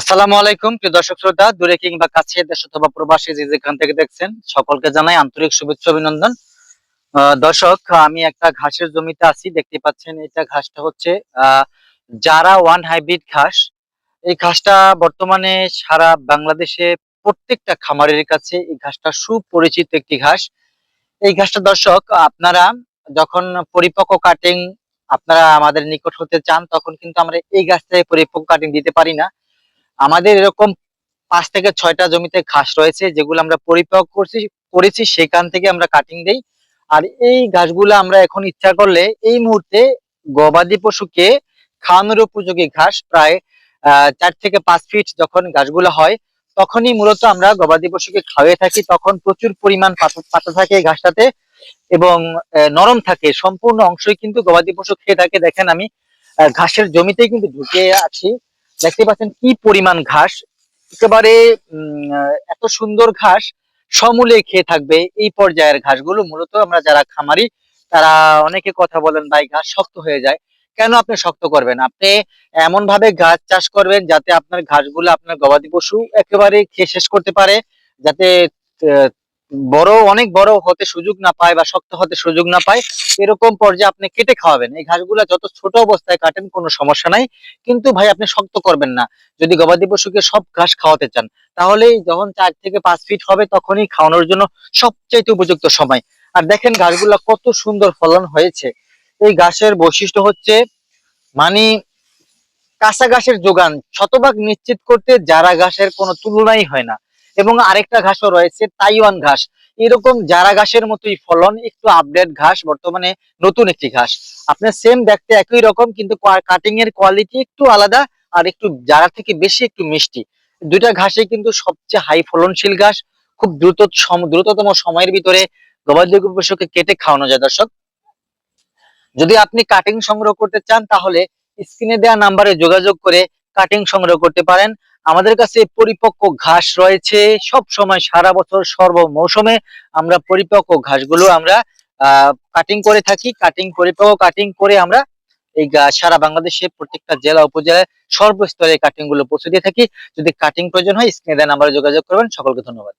আসসালামু আলাইকুম, প্রিয় দর্শক শ্রোতা, দূরে কিংবা কাছে দেশ অথবা প্রবাসী যে যেখান থেকে দেখছেন, সকলকে জানাই আন্তরিক শুভেচ্ছা, অভিনন্দন। দর্শক, আমি একটা ঘাসের জমিতে আছি, দেখতে পাচ্ছেন এটা ঘাসটা হচ্ছে জারা ওয়ান হাইব্রিড ঘাস। এই ঘাসটা বর্তমানে সারা বাংলাদেশে প্রত্যেকটা খামারের কাছে এই ঘাসটা সুপরিচিত একটি ঘাস। এই ঘাসটা দর্শক, আপনারা যখন পরিপক্ক কাটিং আপনারা আমাদের নিকট হতে চান, তখন কিন্তু আমরা এই থেকে পরিপক্ক কাটিং দিতে পারি না। আমাদের এরকম পাঁচ থেকে ছয়টা জমিতে ঘাস রয়েছে, যেগুলো আমরা পরিপাক করছি, করেছি, সেখান থেকে আমরা কাটিং দেই। আর এই ঘাসগুলো আমরা এখন ইচ্ছা করলে এই মুহূর্তে গবাদি পশুকে খাওয়ানোর উপযোগী ঘাস প্রায় চার থেকে পাঁচ ফিট যখন ঘাসগুলো হয়, তখনই মূলত আমরা গবাদি পশুকে খাওয়াই থাকি। তখন প্রচুর পরিমাণ পাতা পাতা থাকে এই ঘাসটাতে এবং নরম থাকে। সম্পূর্ণ অংশই কিন্তু গবাদি পশু খেয়ে থাকে। দেখেন আমি ঘাসের জমিতেই কিন্তু ঢুকে আছি। দেখতে পাচ্ছেন কি পরিমাণ ঘাস? একেবারে এত সুন্দর ঘাস সমূলে খেয়ে থাকবে এই পর্যায়ের ঘাসগুলো। মূলত আমরা যারা খামারি, তারা অনেকে কথা বলেন, ভাই, ঘাস শক্ত হয়ে যায়। কেন আপনি শক্ত করবেন? আপনি এমন ভাবে ঘাস চাষ করবেন যাতে আপনার ঘাসগুলো আপনার গবাদি পশু একেবারে খেয়ে শেষ করতে পারে, যাতে বড়, অনেক বড় হতে সুযোগ না পায় বা শক্ত হতে সুযোগ না পায়, এরকম পর্যায়ে আপনি কেটে খাওয়াবেন। এই ঘাসগুলা যত ছোট অবস্থায় কাটেন, কোনো সমস্যা নাই। কিন্তু ভাই, আপনি শক্ত করবেন না। যদি গবাদি পশুকে সব ঘাস খাওয়াতে চান তাহলে যখন চার থেকে পাঁচ ফিট হবে, তখনই খাওয়ানোর জন্য সবচাইতে উপযুক্ত সময়। আর দেখেন ঘাসগুলা কত সুন্দর ফলন হয়েছে। এই ঘাসের বৈশিষ্ট্য হচ্ছে মানে কাঁচা ঘাসের যোগান শতভাগ নিশ্চিত করতে যারা ঘাসের কোনো তুলনাই হয় না। এবং আরেকটা ঘাসও রয়েছে, তাইওয়ান ঘাস। এরকম জারা ঘাসের মতোই ফলন, একটু আপডেট ঘাস, বর্তমানে নতুন একটি ঘাস। আপনার সেম দেখতে একই রকম, কিন্তু কাটিং এর কোয়ালিটি একটু আলাদা আর একটু জারা থেকে বেশি একটু মিষ্টি। দুইটা ঘাসে কিন্তু সবচেয়ে হাই ফলনশীল ঘাস। খুব দ্রুত দ্রুততম সময়ের ভিতরে গবাদি পশুকে কেটে খাওয়ানো যায়, দর্শক। যদি আপনি কাটিং সংগ্রহ করতে চান, তাহলে স্ক্রিনে দেওয়া নাম্বারে যোগাযোগ করে কাটিং সংগ্রহ করতে পারেন। আমাদের কাছে পরিপক্ক ঘাস রয়েছে। সব সময় সারা বছর সর্ব মৌসুমে আমরা পরিপক্ক ঘাসগুলো আমরা কাটিং করে থাকি। কাটিং পরিপক্ক কাটিং করে আমরা এই সারা বাংলাদেশে প্রত্যেকটা জেলা, উপজেলায় সর্বস্তরে কাটিংগুলো পৌঁছে দিয়ে থাকি। যদি কাটিং প্রয়োজন হয়, স্ক্রিনে দেওয়া নাম্বারে যোগাযোগ করবেন। সকলকে ধন্যবাদ।